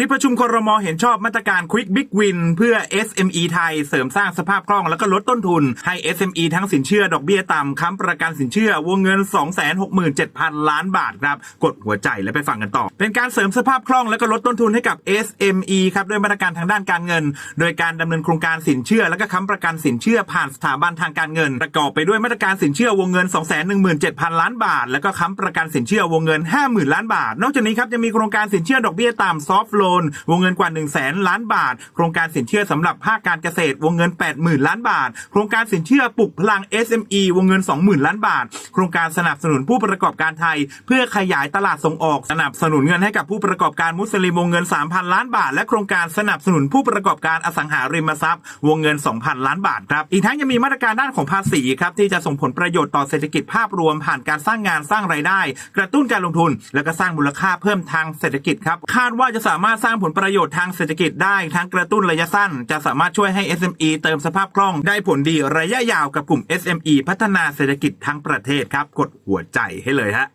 ที่ประชุมครมเห็นชอบมาตรการ Quick Big Win เพื่อ SME ไทยเสริมสร้างสภาพคล่องแล้วก็ลดต้นทุน ให้ SME ทั้งสินเชื่อดอกเบี้ยต่ำค้ำประกันสินเชื่อวงเงิน 267,000 ล้านบาทครับ กดหัวใจและไปฟังกันต่อ เป็นการเสริมสภาพคล่องแล้วก็ลดต้นทุนให้กับ SME ครับด้วยมาตรการทางด้านการเงิน โดยการดำเนินโครงการสินเชื่อและก็ค้ำประกันสินเชื่อผ่านสถาบันทางการเงิน ประกอบไปด้วยมาตรการสินเชื่อวงเงิน 217,000 ล้านบาท แล้วก็ค้ำประกันสินเชื่อวงเงิน 50,000 ล้านบาท นอกจากนี้ครับยังมีโครงการสินเชื่อดอกเบี้ยต่ำ soft loan วงเงินกว่า 1 0 0 0 0แล้านบาท โครงการสินเชื่อสำหรับภาคการเกษตร วงเงิน 80,000 ล้านบาท โครงการสินเชื่อปลุกพลัง SME วงเงิน 20,000 ล้านบาท โครงการสนับสนุนผู้ประกอบการไทย เพื่อขยายตลาดส่งออกสนับสนุนเงินให้กับผู้ประกอบการมุสลิมวงเงิน 3,000 ล้านบาท และโครงการสนับสนุนผู้ประกอบการอสังหาริมทรัพย์ วงเงิน 2,000 ล้านบาทครับอีกทั้งยังมีมาตรการด้านของภาษีครับที่จะส่งผลประโยชน์ต่อเศรษฐกิจภาพรวมผ่านการสร้างงานสร้างรายได้ กระตุ้นการลงทุน และก็สร้างมูลค่าเพิ่มทางเศรษฐกิจครับคาดว่าจะสามารถารถสร้างผลประโยชน์ทางเศรษฐกิจได้ทั้งกระตุ้นระยะสั้น จะสามารถช่วยให้ SME เติมสภาพคล่องได้ผลดีระยะยาวกับกลุ่ม SME พัฒนาเศรษฐกิจทั้งประเทศครับ กดหัวใจให้เลยฮะ